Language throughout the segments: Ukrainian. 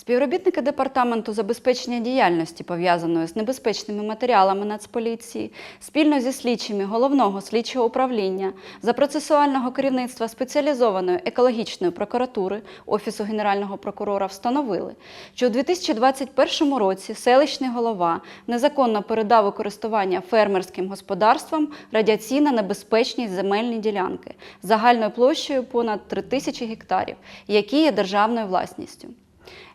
Співробітники департаменту забезпечення діяльності, пов'язаної з небезпечними матеріалами Нацполіції, спільно зі слідчими головного слідчого управління за процесуального керівництва спеціалізованої екологічної прокуратури Офісу Генерального прокурора встановили, що у 2021 році селищний голова незаконно передав у користування фермерським господарствам радіаційно небезпечні земельні ділянки загальною площею понад 3 тисячі гектарів, які є державною власністю.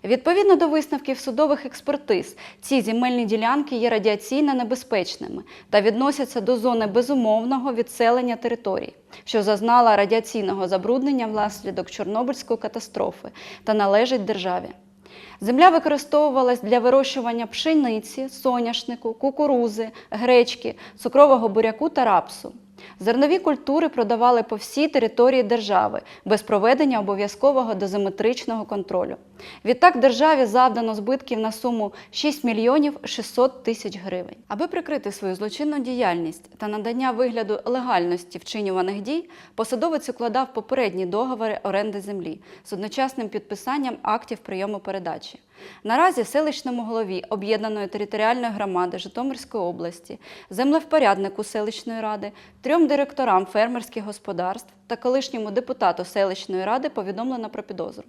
Відповідно до висновків судових експертиз, ці земельні ділянки є радіаційно небезпечними та відносяться до зони безумовного відселення територій, що зазнала радіаційного забруднення внаслідок Чорнобильської катастрофи та належить державі. Земля використовувалась для вирощування пшениці, соняшнику, кукурузи, гречки, цукрового буряку та рапсу. Зернові культури продавали по всій території держави без проведення обов'язкового дозиметричного контролю. Відтак державі завдано збитків на суму 6 мільйонів 600 тисяч гривень. Аби прикрити свою злочинну діяльність та надання вигляду легальності вчинюваних дій, посадовець укладав попередні договори оренди землі з одночасним підписанням актів прийому передачі. Наразі селищному голові об'єднаної територіальної громади Житомирської області, землевпоряднику селищної ради, трьом директорам фермерських господарств та колишньому депутату селищної ради повідомлено про підозру.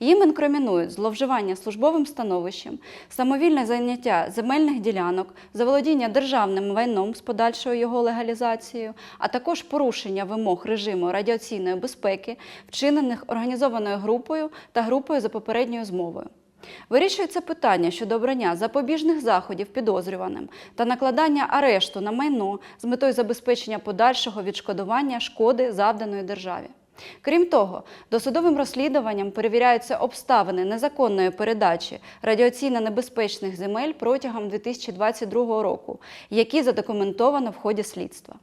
Їм інкримінують зловживання службовим становищем, самовільне зайняття земельних ділянок, заволодіння державним майном з подальшою його легалізацією, а також порушення вимог режиму радіаційної безпеки, вчинених організованою групою та групою за попередньою змовою. Вирішується питання щодо обрання запобіжних заходів підозрюваним та накладання арешту на майно з метою забезпечення подальшого відшкодування шкоди, завданої державі. Крім того, досудовим розслідуванням перевіряються обставини незаконної передачі радіаційно небезпечних земель протягом 2022 року, які задокументовано в ході слідства.